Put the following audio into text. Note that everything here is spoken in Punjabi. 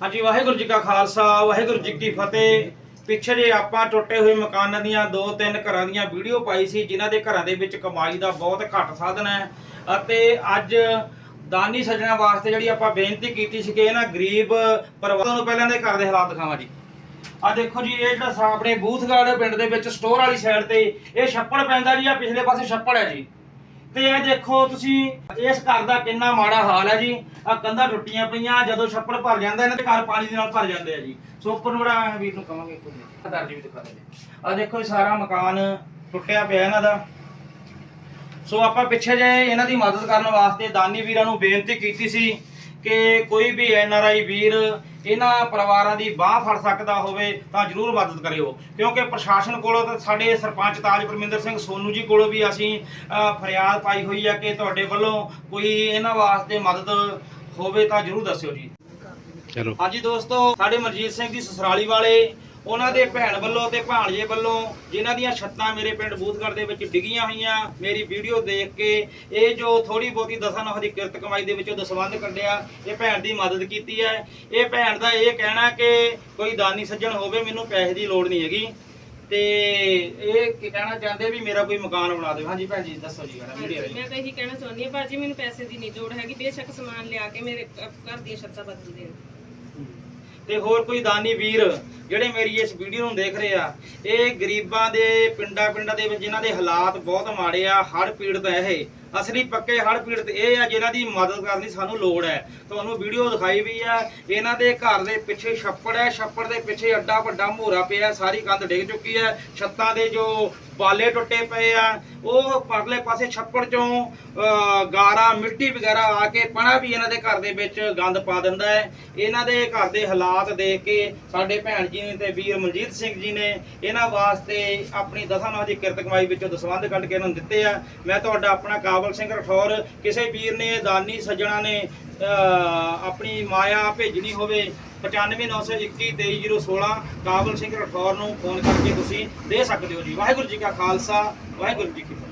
ਹਾਂਜੀ, ਵਾਹਿਗੁਰੂ ਜੀ ਕਾ ਖਾਲਸਾ, ਵਾਹਿਗੁਰੂ ਜੀ ਕੀ ਫਤਿਹ। ਪਿੱਛੇ ਜੇ ਆਪਾਂ ਟੁੱਟੇ ਹੋਏ ਮਕਾਨਾਂ ਦੀਆਂ ਦੋ ਤਿੰਨ ਘਰਾਂ ਦੀਆਂ ਵੀਡੀਓ ਪਾਈ ਸੀ, ਜਿਨ੍ਹਾਂ ਦੇ ਘਰਾਂ ਦੇ ਵਿੱਚ ਕਮਾਈ ਦਾ ਬਹੁਤ ਘੱਟ ਸਾਧਨ ਹੈ। ਅਤੇ ਅੱਜ ਦਾਨੀ ਸੱਜਣਾ ਵਾਸਤੇ ਜਿਹੜੀ ਆਪਾਂ ਬੇਨਤੀ ਕੀਤੀ ਸੀ ਕਿ ਇਹਨਾਂ ਗਰੀਬ ਪਰਿਵਾਰਾਂ ਨੂੰ ਪਹਿਲਾਂ ਦੇ ਘਰ ਦੇ ਹਾਲਾਤ ਦਿਖਾਵਾਂ ਜੀ। ਆ ਦੇਖੋ ਜੀ, ਇਹ ਜਿਹੜਾ ਆਪਣੇ ਬੂਥਗੜ੍ਹ ਪਿੰਡ ਦੇ ਵਿੱਚ ਸਟੋਰ ਵਾਲੀ ਸਾਈਡ ਤੇ ਇਹ ਛੱਪੜ ਪੈਂਦਾ ਜੀ ਆ ਪਿਛਲੇ ਪਾਸੇ ਛੱਪੜ ਹੈ ਜੀ। ਤੇ ਇਹ ਦੇਖੋ ਤੁਸੀਂ, ਇਸ ਘਰ ਦਾ ਕਿੰਨਾ ਮਾੜਾ ਹਾਲ ਹੈ ਜੀ। ਆ ਕੰਧਾਂ ਟੁੱਟੀਆਂ ਪਈਆਂ, ਜਦੋਂ ਛੱਪੜ ਭਰ ਜਾਂਦਾ, ਇਹਨਾਂ ਦੇ ਘਰ ਪਾਣੀ ਦੇ ਨਾਲ ਭਰ ਜਾਂਦੇ ਆ ਜੀ। ਸੋ ਉੱਪਰ ਨੂੰ ਬੜਾ ਵੀਰ ਨੂੰ ਕਵਾਂਗੇ ਕੋਈ ਦਰਜੀ ਵੀ ਦਿਖਾ ਦੇ ਆ। ਦੇਖੋ ਇਹ ਸਾਰਾ ਮਕਾਨ ਟੁੱਟਿਆ ਪਿਆ ਇਹਨਾਂ ਦਾ। ਸੋ ਆਪਾਂ ਪਿੱਛੇ ਜੇ ਇਹਨਾਂ ਦੀ ਮਦਦ ਕਰਨ ਵਾਸਤੇ ਦਾਨੀ ਵੀਰਾਂ ਨੂੰ ਬੇਨਤੀ ਕੀਤੀ ਸੀ ਕਿ ਕੋਈ ਵੀ ਐਨ ਆਰ ਆਈ ਵੀਰ ਇਹਨਾਂ ਪਰਿਵਾਰਾਂ ਦੀ ਬਾਹ ਫੜ ਸਕਦਾ ਹੋਵੇ ਤਾਂ ਜਰੂਰ ਮਦਦ ਕਰਿਓ। ਕਿਉਂਕਿ ਪ੍ਰਸ਼ਾਸਨ ਕੋਲੋਂ ਤਾਂ ਸਾਡੇ ਸਰਪੰਚ ਤਾਜ ਪਰਮਿੰਦਰ ਸਿੰਘ ਸੋਨੂ ਜੀ ਕੋਲੋਂ ਵੀ ਅਸੀਂ ਫਰਿਆਦ ਪਾਈ ਹੋਈ ਹੈ ਕਿ ਤੁਹਾਡੇ ਵੱਲੋਂ ਕੋਈ ਇਹਨਾਂ ਵਾਸਤੇ ਮਦਦ ਹੋਵੇ ਤਾਂ ਜਰੂਰ ਦੱਸਿਓ ਜੀ। ਚਲੋ। ਹਾਂਜੀ ਦੋਸਤੋ ਸਾਡੇ ਮਨਜੀਤ ਸਿੰਘ ਜੀ ਸਸਰਾਲੀ ਵਾਲੇ ਉਹਨਾਂ ਦੇ ਭੈਣ ਵੱਲੋਂ ਤੇ ਭਾਣਜੇ ਵੱਲੋਂ ਜਿਨ੍ਹਾਂ ਦੀਆਂ ਛੱਤਾਂ ਮੇਰੇ ਪਿੰਡ ਬੂਥਗੜ ਦੇ ਵਿੱਚ ਡਿੱਗੀਆਂ ਹੋਈਆਂ, ਮੇਰੀ ਵੀਡੀਓ ਦੇਖ ਕੇ ਇਹ ਜੋ ਥੋੜੀ ਬਹੁਤੀ ਦਸਾਂ ਦੀ ਕਿਰਤ ਕਮਾਈ ਦੇ ਵਿੱਚੋਂ ਦਸਵੰਧ ਕੱਢਿਆ, ਇਹ ਭੈਣ ਦੀ ਮਦਦ ਕੀਤੀ ਹੈ। ਇਹ ਭੈਣ ਦਾ ਇਹ ਕਹਿਣਾ ਕਿ ਕੋਈ ਦਾਨੀ ਸੱਜਣ ਹੋਵੇ, ਮੈਨੂੰ ਪੈਸੇ ਦੀ ਲੋੜ ਨਹੀਂ ਹੈਗੀ। ਤੇ ਇਹ ਕੀ ਕਹਿਣਾ ਚਾਹੁੰਦੇ ਵੀ ਮੇਰਾ ਕੋਈ ਮਕਾਨ ਬਣਾ ਦਿਓ। ਹਾਂਜੀ ਭੈਣ ਜੀ, ਦੱਸੋ ਜੀ ਮੇਰਾ ਵੀਡੀਓ ਮੈਂ ਤਾਂ ਇਹੀ ਕਹਿਣਾ ਚਾਹੁੰਦੀ ਹਾਂ ਭਾਜੀ ਮੈਨੂੰ ਪੈਸੇ ਦੀ ਨਹੀਂ ਲੋੜ ਹੈਗੀ, ਬੇਸ਼ੱਕ ਸਮਾਨ ਲਿਆ ਕੇ ਮੇਰੇ ਘਰ ਦੀਆਂ ਛੱਤਾਂ ਬਦਲ ਦੇਣ ਤੇ ਹੋਰ ਕੋਈ ਦਾਨੀ ਵੀਰ ਜਿਹੜੇ ਮੇਰੀ ਇਸ ਵੀਡੀਓ ਨੂੰ ਦੇਖ ਰਹੇ ਆ, ਇਹ ਗਰੀਬਾਂ ਦੇ ਪਿੰਡਾਂ ਪਿੰਡਾਂ ਦੇ ਵਿੱਚ ਜਿਨ੍ਹਾਂ ਦੇ ਹਾਲਾਤ ਬਹੁਤ ਮਾੜੇ ਆ, ਹੜ੍ਹ ਪੀੜਤ ਹੈ ਇਹ। ਅਸਲੀ ਪੱਕੇ ਹੜ੍ਹ ਪੀੜਤ ਇਹ ਆ ਜਿਹਨਾਂ ਦੀ ਮਦਦ ਕਰਨ ਦੀ ਸਾਨੂੰ ਲੋੜ ਹੈ। ਤੁਹਾਨੂੰ ਵੀਡੀਓ ਦਿਖਾਈ ਵੀ ਆ ਇਹਨਾਂ ਦੇ ਘਰ ਦੇ ਪਿੱਛੇ ਛੱਪੜ ਹੈ। ਛੱਪੜ ਦੇ ਪਿੱਛੇ ਅੱਡਾ ਵੱਡਾ ਮੋਰਾ ਪਿਆ ਸਾਰੀ ਕੰਧ ਡਿੱਗ ਚੁੱਕੀ ਹੈ। ਛੱਤਾਂ ਦੇ ਜੋ ਬਾਲੇ ਟੁੱਟੇ ਪਏ ਆ, ਉਹ ਪਰਲੇ ਪਾਸੇ ਛੱਪੜ ਚੋਂ ਗਾਰਾ, ਮਿੱਟੀ ਵਗੈਰਾ ਆ ਕੇ ਪਣਾ ਵੀ ਇਹਨਾਂ ਦੇ ਘਰ ਦੇ ਵਿੱਚ ਗੰਦ ਪਾ ਦਿੰਦਾ ਹੈ। ਇਹਨਾਂ ਦੇ ਘਰ ਦੇ ਹਾਲਾਤ ਦੇਖ ਕੇ ਸਾਡੇ ਭੈਣ ਜੀ ਨੇ ਤੇ ਵੀਰ ਮਨਜੀਤ ਸਿੰਘ ਜੀ ਨੇ ਇਹਨਾਂ ਵਾਸਤੇ ਆਪਣੀ ਦਸਾਂ ਨਾਲ ਦੀ ਕਿਰਤ ਕਮਾਈ ਵਿੱਚੋਂ ਦਸਵੰਧ ਕੱਢ ਕੇ ਇਹਨਾਂ ਨੂੰ ਦਿੱਤੇ ਆ। ਮੈਂ ਤੁਹਾਡਾ ਆਪਣਾ ਕਾਬਲ ਸਿੰਘ ਰਠੌਰ ਕਿਸੇ ਵੀਰ ਨੇ ਦਾਨੀ ਸੱਜਣਾ ਨੇ ਅਹ, ਆਪਣੀ ਮਾਇਆ ਭੇਜਣੀ ਹੋਵੇ 9591232016 ਕਾਬਲ ਸਿੰਘ ਰਠੌਰ ਨੂੰ ਫੋਨ ਕਰਕੇ ਤੁਸੀਂ ਦੇ ਸਕਦੇ ਹੋ ਜੀ। ਵਾਹਿਗੁਰੂ ਜੀ ਕਾ ਖਾਲਸਾ ਵਾਹਿਗੁਰੂ ਜੀ ਕੀ ਫਤਿਹ।